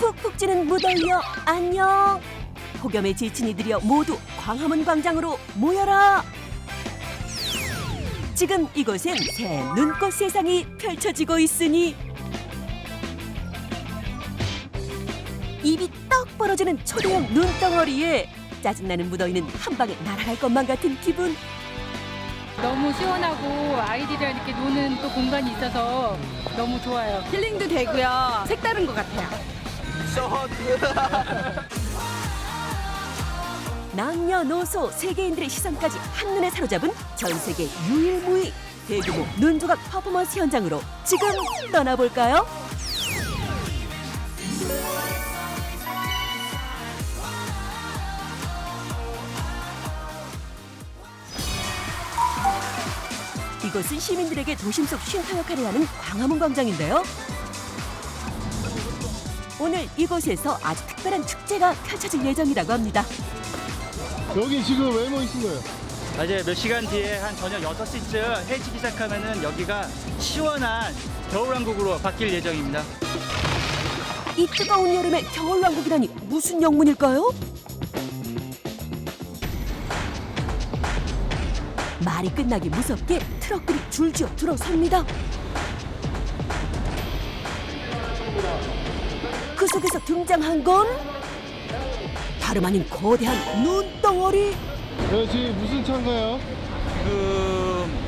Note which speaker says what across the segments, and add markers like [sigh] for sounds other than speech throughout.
Speaker 1: 푹푹 찌는 무더위여 안녕 폭염에 지친 이들이여 모두 광화문 광장으로 모여라 지금 이곳엔 새 눈꽃 세상이 펼쳐지고 있으니 입이 떡 벌어지는 초대형 눈덩어리에 짜증나는 무더위는 한 방에 날아갈 것만 같은 기분
Speaker 2: 너무 시원하고 아이들이랑 이렇게 노는 또 공간이 있어서 너무 좋아요.
Speaker 3: 힐링도 되고요. 색다른 것 같아요. [laughs]
Speaker 1: 남녀노소 세계인들의 시선까지 한눈에 사로잡은 전 세계 유일무이 대규모 눈조각 퍼포먼스 현장으로 지금 떠나볼까요? 이곳은 시민들에게 도심 속 쉼터 역할을 하는 광화문 광장인데요. 오늘 이곳에서 아주 특별한 축제가 펼쳐질 예정이라고 합니다.
Speaker 4: 여기 지금 왜 모이신 거예요?
Speaker 5: 아, 이제 몇 시간 뒤에 한 저녁 6시쯤 해지기 시작하면은 여기가 시원한 겨울왕국으로 바뀔 예정입니다.
Speaker 1: 이 뜨거운 여름에 겨울왕국이라니 무슨 영문일까요? 말이 끝나기 무섭게 트럭들이 줄지어 들어섭니다. 속에서 등장한 건 다름 아닌 거대한 눈덩어리.
Speaker 4: 네, 지금 무슨 차인가요?
Speaker 6: 지금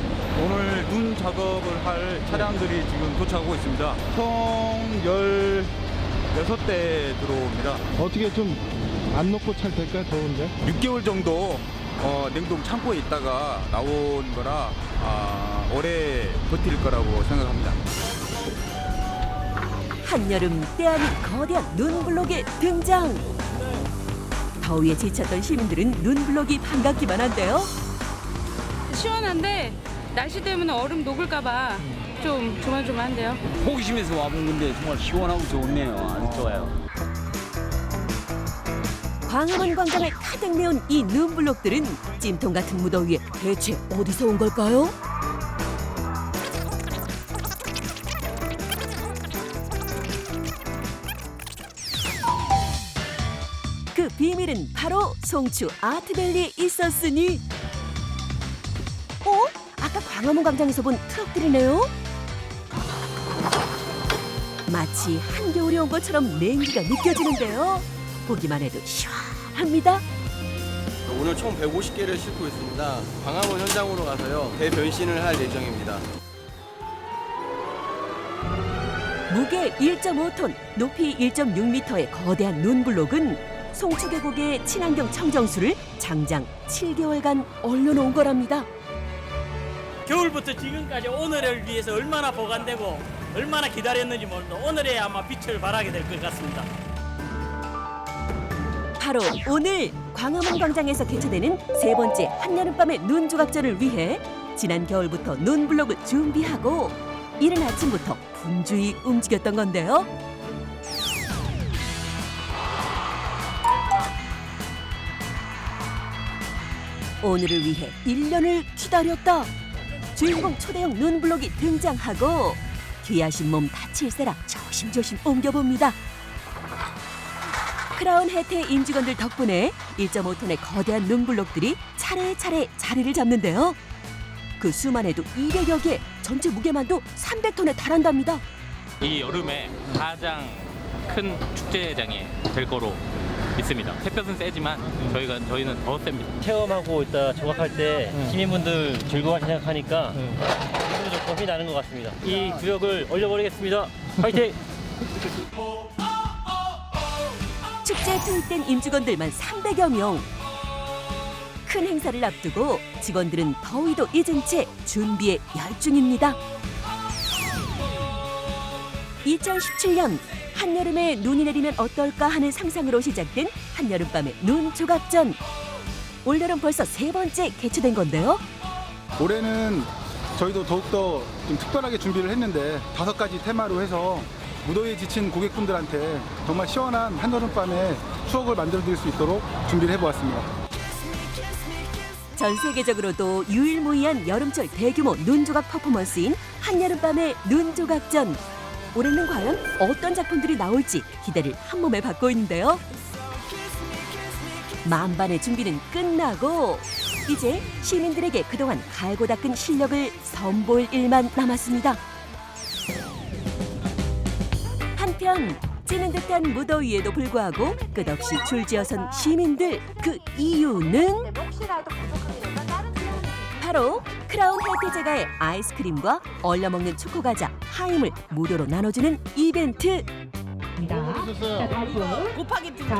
Speaker 6: 오늘 눈 작업을 할 차량들이 지금 도착하고 있습니다. 총 16대 들어옵니다.
Speaker 4: 어떻게 좀 안 놓고 찰 될까요? 더운데?
Speaker 6: 6개월 정도 어, 냉동 창고에 있다가 나온 거라 아, 오래 버틸 거라고 생각합니다.
Speaker 1: 한여름 때아닌 거대한 눈블록의 등장. 더위에 지쳤던 시민들은 눈블록이 반갑기만 한데요.
Speaker 2: 시원한데 날씨 때문에 얼음 녹을까봐 좀 조만조만한데요.
Speaker 7: 호기심에서 와본 건데 정말 시원하고 좋네요. 아주 좋아요.
Speaker 1: 광화문 광장을 가득 메운 이 눈블록들은 찜통 같은 무더위에 대체 어디서 온 걸까요? 그 비밀은 바로 송추 아트밸리에 있었으니 어? 아까 광화문 광장에서 본 트럭들이네요? 마치 한겨울이 온 것처럼 냉기가 느껴지는데요. 보기만 해도 시원합니다.
Speaker 8: 오늘 총 150개를 싣고 있습니다. 광화문 현장으로 가서요 대변신을 할 예정입니다.
Speaker 1: 무게 1.5톤, 높이 1.6m의 거대한 눈블록은 송추 계곡의 친환경 청정수를 장장 7개월간 얼려놓은 거랍니다.
Speaker 9: 겨울부터 지금까지 오늘을 위해서 얼마나 보관되고 얼마나 기다렸는지 모릅니다. 오늘에 아마 빛을 발하게 될 것 같습니다.
Speaker 1: 바로 오늘 광화문 광장에서 개최되는 세 번째 한여름밤의 눈 조각전을 위해 지난 겨울부터 눈 블록을 준비하고 이른 아침부터 분주히 움직였던 건데요. 오늘을 위해 1년을 기다렸다. 주인공 초대형 눈블록이 등장하고 귀하신 몸 다칠세라 조심조심 옮겨봅니다. 크라운 혜태 임직원들 덕분에 1.5톤의 거대한 눈블록들이 차례차례 자리를 잡는데요. 그 수만 해도 200여 개, 전체 무게만도 300톤에 달한답니다.
Speaker 10: 이 여름에 가장 큰 축제장이 될 거로 믿습니다. 햇볕은 세지만 저희가 저희는 더 셉니다.
Speaker 7: 체험하고 있다 조각할 때 시민분들 즐거워하시 생각하니까 기분도 좋고 힘이 나는 것 같습니다. 이 구역을 올려버리겠습니다. 화이팅!
Speaker 1: 축제에 투입된 임직원들만 300여 명. 큰 행사를 앞두고 직원들은 더위도 잊은 채 준비에 열중입니다. 2017년 한여름에 눈이 내리면 어떨까 하는 상상으로 시작된 한여름밤의 눈 조각전. 올여름 벌써 세 번째 개최된 건데요.
Speaker 6: 올해는 저희도 더욱더 좀 특별하게 준비를 했는데 다섯 가지 테마로 해서 무더위에 지친 고객분들한테 정말 시원한 한여름밤의 추억을 만들어 드릴 수 있도록 준비를 해보았습니다.
Speaker 1: 전 세계적으로도 유일무이한 여름철 대규모 눈조각 퍼포먼스인 한여름밤의 눈조각전. 올해는 과연 어떤 작품들이 나올지 기대를 한 몸에 받고 있는데요. 만반의 준비는 끝나고 이제 시민들에게 그동안 갈고 닦은 실력을 선보일 일만 남았습니다. 한편 찌는 듯한 무더위에도 불구하고 끝없이 줄지어선 시민들 그 이유는 바로 크라운 헬트 제가의 아이스크림과 얼려 먹는 초코 과자 하임을 무료로 나눠주는 이벤트.
Speaker 4: 오셨어요?
Speaker 3: 곱하기 두 개.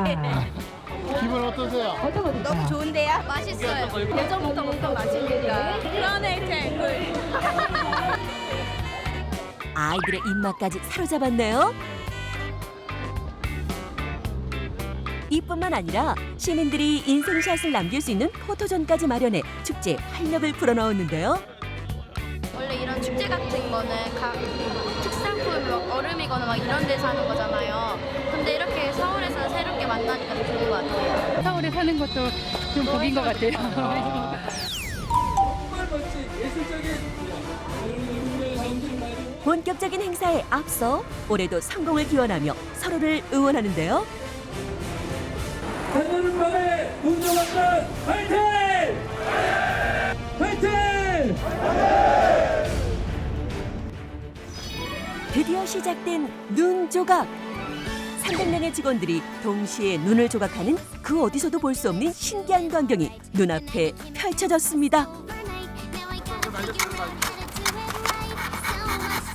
Speaker 4: 기분 어떠세요?
Speaker 3: 너무 좋은데요? 맛있어요. 예전부터 먹던 맛입니다. 그러네, 꿀. [laughs]
Speaker 1: 아이들의 입맛까지 사로잡았네요. 이뿐만 아니라 시민들이 인생샷을 남길 수 있는 포토존까지 마련해 축제에 활력을 불어넣었는데요.
Speaker 11: 원래 이런 축제 같은 거는 각 막 얼음이거나 막 이런 데서 하는 거잖아요. 근데 이렇게 서울에서 새롭게 만나니까 더 좋은 것 같아요.
Speaker 2: 서울에 사는 것도 좀 복인 것 같아요.
Speaker 1: 본격적인 행사에 앞서 올해도 성공을 기원하며 서로를 응원하는데요.
Speaker 9: 한여름밤의 운동학단 화이팅! 화이팅!
Speaker 1: 드디어 시작된 눈 조각. 300명의 직원들이 동시에 눈을 조각하는 그 어디서도 볼 수 없는 신기한 광경이 눈앞에 펼쳐졌습니다.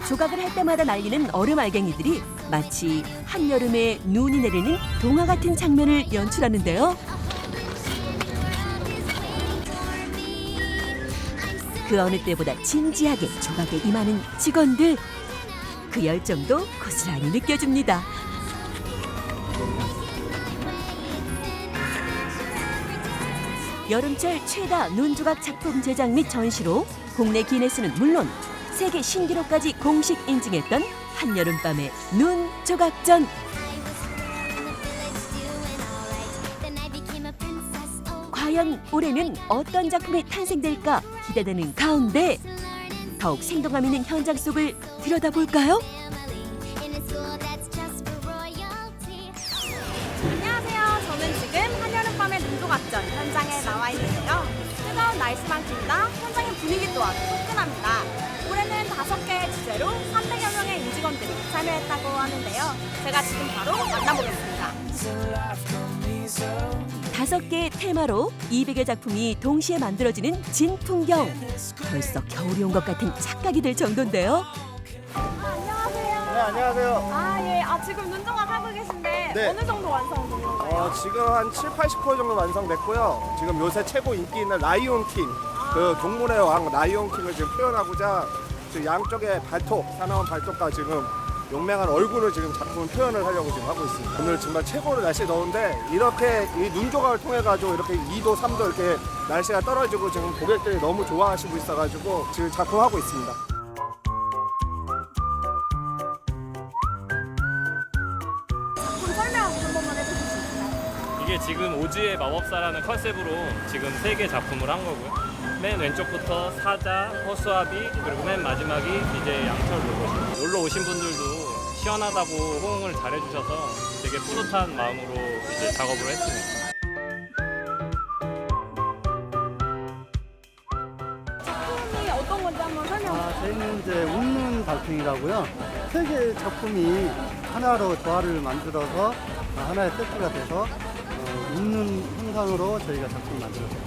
Speaker 1: 조각을 할 때마다 날리는 얼음 알갱이들이 마치 한여름에 눈이 내리는 동화 같은 장면을 연출하는데요. 그 어느 때보다 진지하게 조각에 임하는 직원들. 그 열정도 고스란히 느껴집니다. 여름철 최다 눈조각 작품 제작 및 전시로 국내 기네스는 물론 세계 신기록까지 공식 인증했던 한여름밤의 눈 조각전. 과연 올해는 어떤 작품이 탄생될까 기대되는 가운데 더욱 생동감 있는 현장 속을 들여다볼까요?
Speaker 3: 안녕하세요. 저는 지금 한여름밤의 눈조각전 현장에 나와 있는데요. 뜨거운 날씨만큼이나 현장의 분위기 또한 화끈합니다. 올해는 다섯 개의 주제로 300여 명의 임직원들이 참여했다고 하는데요. 제가 지금 바로 만나보겠습니다.
Speaker 1: 다섯 개의 테마로 200여 작품이 동시에 만들어지는 진풍경. 벌써 겨울이 온 것 같은 착각이 들 정도인데요.
Speaker 3: 안녕하세요. 아, 예. 아, 지금 눈조각 하고 계신데
Speaker 12: 네.
Speaker 3: 어느 정도 완성된 건가요?
Speaker 12: 어, 지금 한 7, 80% 정도 완성됐고요. 지금 요새 최고 인기 있는 라이온 킹, 그 동물의 왕 라이온 킹을 지금 표현하고자 지금 양쪽에 발톱, 사나운 발톱과 지금 용맹한 얼굴을 지금 작품 표현을 하려고 지금 하고 있습니다. 오늘 정말 최고로 날씨 더운데 이렇게 이 눈 조각을 통해 가지고 이렇게 2도, 3도 이렇게 날씨가 떨어지고 지금 고객들이 너무 좋아하시고 있어가지고 지금 작품하고 있습니다.
Speaker 10: 이게 지금 오즈의 마법사라는 컨셉으로 지금 세 개 작품을 한 거고요. 맨 왼쪽부터 사자, 허수아비, 그리고 맨 마지막이 이제 양철 로봇. 놀러 오신 분들도 시원하다고 호응을 잘해주셔서 되게 뿌듯한 마음으로 이제 작업을 했습니다.
Speaker 3: 작품이 어떤 건지 한번 설명
Speaker 13: 아, 저희는 이제 웃는 달팽이라고요. 세 개의 작품이 하나로 조화를 만들어서 하나의 세트가 돼서 어, 웃는 형상으로 저희가 작품을 만들었어요.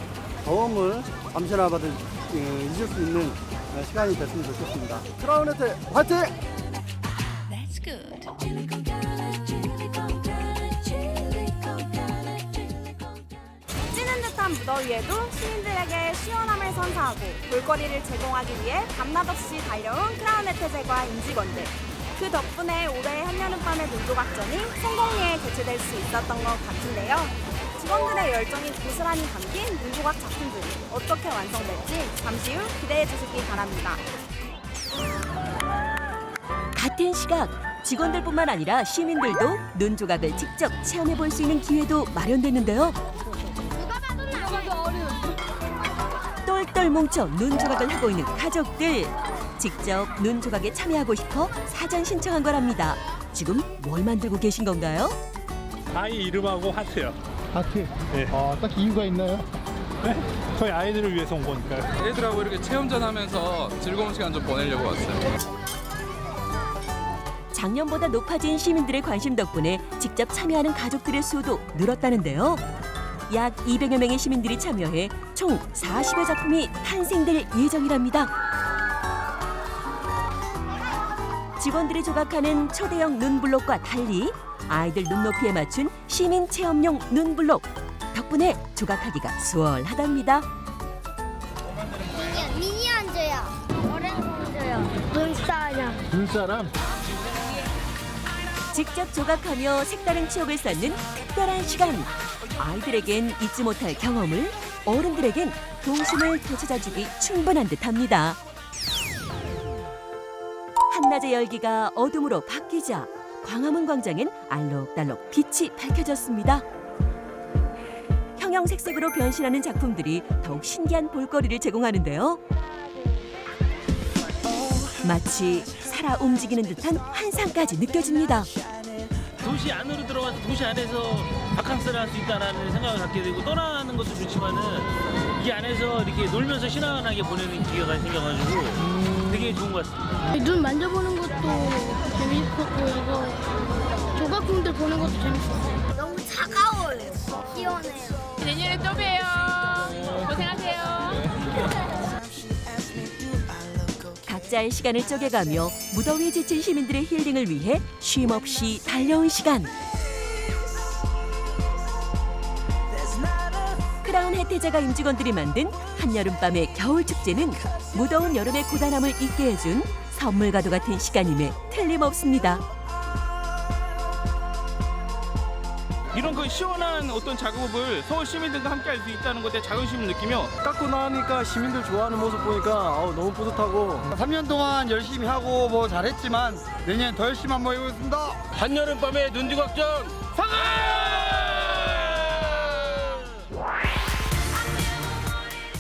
Speaker 13: 더움을 잠시나마 도 잊을 수 있는 어, 시간이 됐으면 좋겠습니다. 크라운한테 화이팅!
Speaker 3: 찌는 듯한 무더위에도 시민들에게 시원함을 선사하고 볼거리를 제공하기 위해 밤낮 없이 달려온 크라운 혜태제과 임직원들. 그 덕분에 올해 한여름밤의 눈조각전이 성공리에 개최될 수 있었던 것 같은데요. 직원들의 열정이 고스란히 담긴 눈조각 작품들이 어떻게 완성될지 잠시 후 기대해 주시기 바랍니다.
Speaker 1: 같은 시각 직원들뿐만 아니라 시민들도 눈 조각을 직접 체험해 볼 수 있는 기회도 마련됐는데요. 똘똘 뭉쳐 눈 조각을 하고 있는 가족들. 직접 눈 조각에 참여하고 싶어 사전 신청한 거랍니다. 지금 뭘 만들고 계신 건가요?
Speaker 14: 아이 이름하고 하트요.
Speaker 4: 하트.
Speaker 14: 네.
Speaker 4: 아, 딱 이유가 있나요?
Speaker 14: 저희 아이들을 위해서 온 거니까요.
Speaker 15: 애들하고 이렇게 체험전 하면서 즐거운 시간 좀 보내려고 왔어요.
Speaker 1: 작년보다 높아진 시민들의 관심 덕분에 직접 참여하는 가족들의 수도 늘었다는데요. 약 200여 명의 시민들이 참여해 총 40여 작품이 탄생될 예정이랍니다. 직원들이 조각하는 초대형 눈블록과 달리 아이들 눈높이에 맞춘 시민 체험용 눈블록 덕분에 조각하기가 수월하답니다.
Speaker 11: 미니 앉아요. 오렌지 앉아요. 눈사람.
Speaker 4: 눈사람.
Speaker 1: 직접 조각하며 색다른 추억을 쌓는 특별한 시간. 아이들에겐 잊지 못할 경험을, 어른들에겐 동심을 되찾아주기 충분한 듯합니다. 한낮의 열기가 어둠으로 바뀌자 광화문 광장엔 알록달록 빛이 밝혀졌습니다. 형형색색으로 변신하는 작품들이 더욱 신기한 볼거리를 제공하는데요. 마치 살아 움직이는 듯한 환상까지 느껴집니다.
Speaker 16: 도시 안으로 들어가서 도시 안에서 바캉스를 할 수 있다는 생각을 갖게 되고 떠나는 것도 좋지만은 이 안에서 이렇게 놀면서 신나게 보내는 기회가 생겨가지고 되게 좋은 것 같습니다.
Speaker 11: 눈 만져보는 것도 재밌었고 이거 조각품들 보는 것도 재밌었어요. 너무 차가워요. 시원해요.
Speaker 2: 내년에 또 봬요. 고생하세요.
Speaker 1: 각자의 시간을 쪼개가며 무더위에 지친 시민들의 힐링을 위해 쉼없이 달려온 시간. 크라운 혜태자가 임직원들이 만든 한여름밤의 겨울 축제는 무더운 여름의 고단함을 잊게 해준 선물과도 같은 시간임에 틀림없습니다.
Speaker 16: 이런 그 시원한 어떤 작업을 서울 시민들과 함께 할 수 있다는 것에 자긍심을 느끼며
Speaker 17: 깎고 나니까 시민들 좋아하는 모습 보니까 어우, 너무 뿌듯하고 3년 동안 열심히 하고 뭐 잘했지만 내년 더 열심히 한번 해보겠습니다.
Speaker 16: 한여름밤의 눈두각전 상을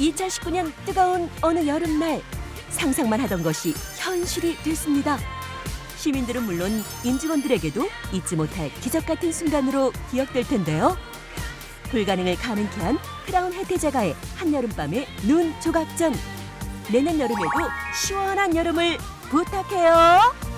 Speaker 1: 2019년 뜨거운 어느 여름날 상상만 하던 것이 현실이 됐습니다. 시민들은 물론 임직원들에게도 잊지 못할 기적 같은 순간으로 기억될 텐데요. 불가능을 가능케 한 크라운 혜태자가의 한여름밤의 눈 조각전. 내년 여름에도 시원한 여름을 부탁해요.